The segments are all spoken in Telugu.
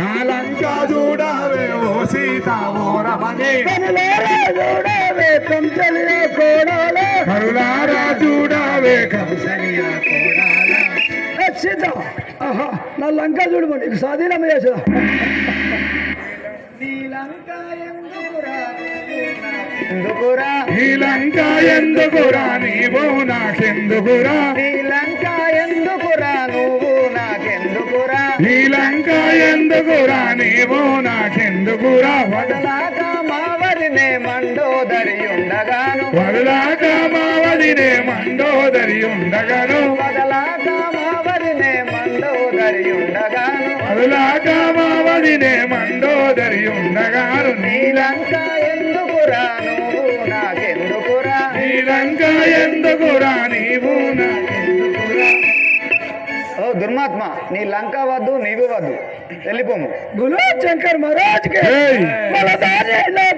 నాలంకా చూడవే ఓ చూడవే కోడాలే. చూడవే కౌసల్య కోడాల. సీత ఆహా నా లంక చూడమని చేసా ఎందుకురా? ఈ లంక ఎందుకురా? నీవు నాకెందుకురా? ఈ లంక ఎందుకురా? నువ్వు నాకెందుకురా? ఈ లంక ఎందుకురా? నీవు నాకెందుకురా? వదలాక మావరినే మండోదరి ఉండగాను వదలాక మావదినే మండోదరి ఉండగను వదలాక మావరినే మండోదరి ఉండగాను వదలాక మావదినే మండోదరి ఉండగాను ఈ లంక ఎందుకురా నాకెందుకురా ఈ లంక ఎందుకురా నీవు నాకెందుకురా దుర్మాత్మ నీ లంక వద్దు నీవు వద్దు. వెళ్ళిపోము. గురు శంకర్ మహారాజ్ ఏయ్!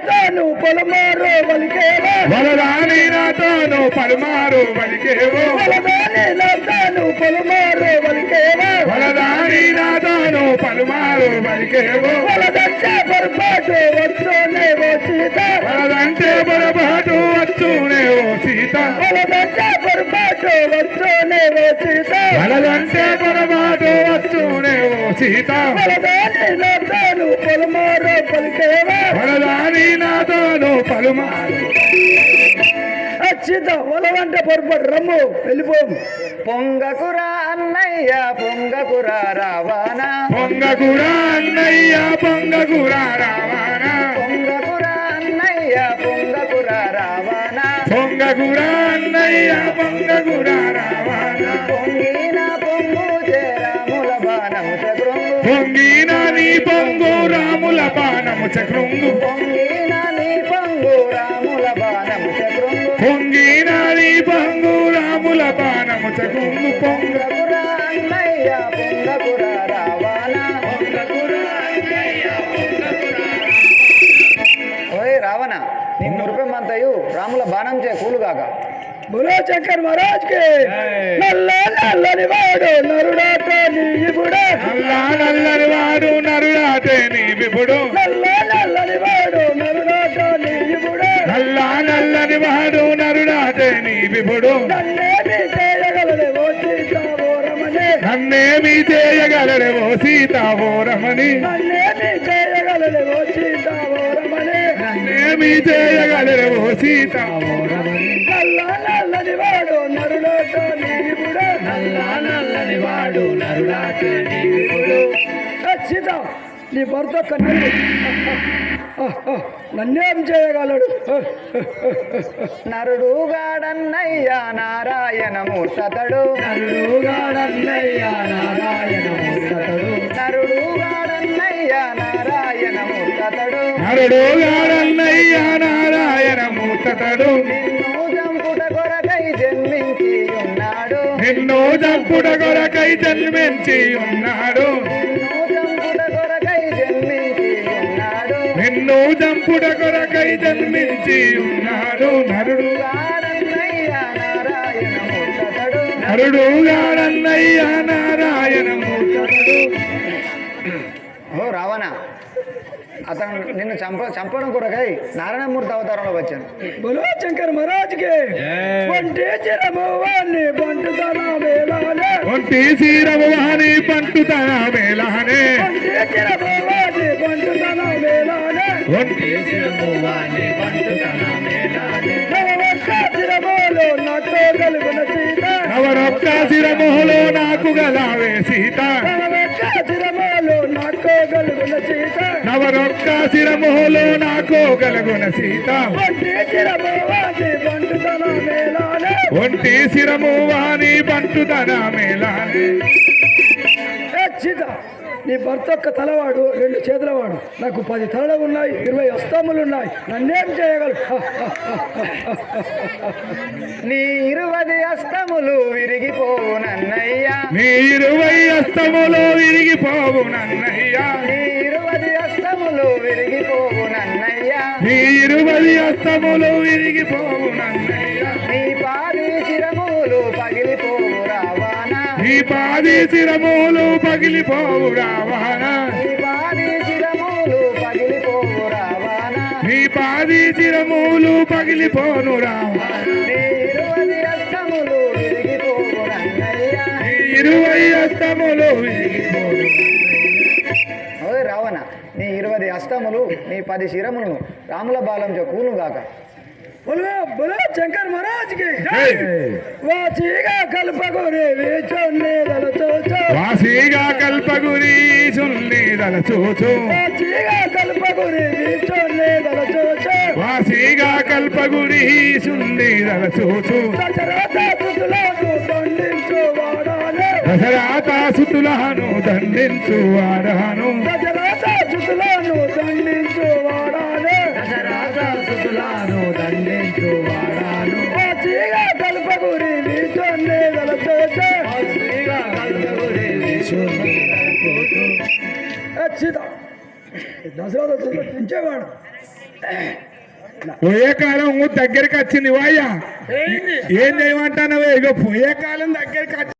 తాను పొలమారు వలికేవా. వలరాని నాతోను పలుమారు పలికేవో వలదాని తాను పొలమారు వలికేవా. వలరాని నాతోను పలుమారు పలికేవో వలదంటే పొరపాటు వస్తూనే ఓ సీత. వలదంటే పొరపాటు వచ్చునే ఓ సీత. వలదంటే పొరపాటు వస్తూనే ఓ సీత. వలదంటే పొరపాటు వచ్చునే ఓ సీత. వలదాని తాను పొలమారు పలికేవా? వలరాని నాతోను పలుమారు. అచ్చిత వలవంటే పొరపాటు రమ్ము వెళ్ళిపోము. పొంగకురా అన్నయ్య పొంగకురా రావానా పొంగకురా అన్నయ్య పొంగకురా రావానా పొంగకురా అన్నయ్య పొంగకురా రావానా పొంగకురా అన్నయ్య పొంగకురా రావానా పొంగిన నీ పొంగు రాముల బాణము చక్రంగు పొంగిన నీ పొంగు రాముల బాణము చక్రంగు పొంగిన నీ పొంగు రాముల బాణము చక్రంగు పొంగ. పొంగకురా అన్నయ్య పొంగకురా రావానా ఓయ్ రావణ నీ మురిపెమ్మంతయు రాముల బాణం చే కూలుగాక బులో శంకర్ మహారాజ్కి నల్ల నల్లని వాడు నీవుడే నల్లా నల్లని వాడు నరుడాటే నీ విపుడు నల్ల నల్లని వాడు నరుడాట నీవుడే నల్లా నల్లని వాడు నరుడాటే నీ విపుడు నన్నేమి చేయగలడు ఓ సీతావో రమణే నన్నేమి చేయగలడే ఓ సీతావో రమణి నన్నేమి చేయగలడు ఓ సీతావో రమణే నన్నేమి చేయగలడే ఓ సీతావో రమణి నల్ల నల్లని వాడు నరుడాట నీవుడే నల్లా నల్లని వాడు నరుడాటే సీత నీ భర్త కన్నెలు నన్నేం. చేయగలడు నరుడుగాడన్నయ్యా నారాయణ మూర్తతడు నరుడుగాడన్నయ్య నారాయణ మూర్తతడు నరుడుగాడన్నయ్యా నారాయణ మూర్తతడు నరుడుగాడన్నయ్య నారాయణ మూర్తతడు నిన్ను జంపుట కొరకై జన్మించి ఉన్నాడు. నిన్ను చంపుట కొరకై జన్మించి ఉన్నాడు. నిన్ను నిన్ను చంపుట కొరకై జన్మించి ఉన్నాడు నరుడు. గాడన్నయ్యా నారాయణ మూర్తతడు నరుడుగాడన్నయ్య నారాయణ మూర్తతడు ఓ రావణ అతను నిన్ను చంప చంపడం కొరకై నారాయణమూర్తి అవతారంలో వచ్చాను. బులో శంకర్ మహారాజ్కి వంటి చిరమోవాన్ని బంటుతన వేలాలే ఒంటి సీరము వాణి పంటుతన వేలానే? వంటి వాణి వేలానే? నవరొక్క శిరములో నాకు గలావే సీత. నవరొక్క సిరమోహలో నాకు గలగున సీత. వంటి చిరమోవాన్ని బంటుతన వేలాలే ఒంటి శిరము వాణి పంటుతన మేలానే నీ భర్త ఒక్క తలవాడు రెండు చేతులవాడు. నాకు పది తలలు ఉన్నాయి ఇరవై అస్తములు ఉన్నాయి. నన్నేం చేయగలరు నీ ఇరవై అస్తములు విరిగిపోవు నన్నయ్యా. నీ ఇరువై అస్తములో విరిగిపోవు నన్నయ్యా. నీ ఇరవై అస్తములు విరిగిపోవు నన్నయ్యా. నీ పాది శిరములు పగిలిపోవు రావణ. నీ పాది శిరములు పగిలిపోను ఇరువై అస్తములు రావణ నీ ఇరవై అష్టములు నీ పది శిరములను రాముల బాలంచో కూలుగాక. బోలో బోలో శంకర్ మహారాజ్కి జై. వాచిగా కల్పగోరే వేచోన్నేదల చోచో వాసిగా కల్పగురి సున్నిదల చూచు వాచిగా కల్పగోరే వేచోన్నేదల చోచో వాసిగా కల్పగురి సున్నిదల చూచు దశరథ పుత్రులకు దండించు వాడాలే దశరాత సుతులను దండించు వాడను దశరథ పుత్రులను సీత దశరథ పెంచేవాడు. పోయే కాలం దగ్గరికి వచ్చింది వాయ్యా? ఏం చేయమంటానవే ఇక పోయే కాలం దగ్గరికి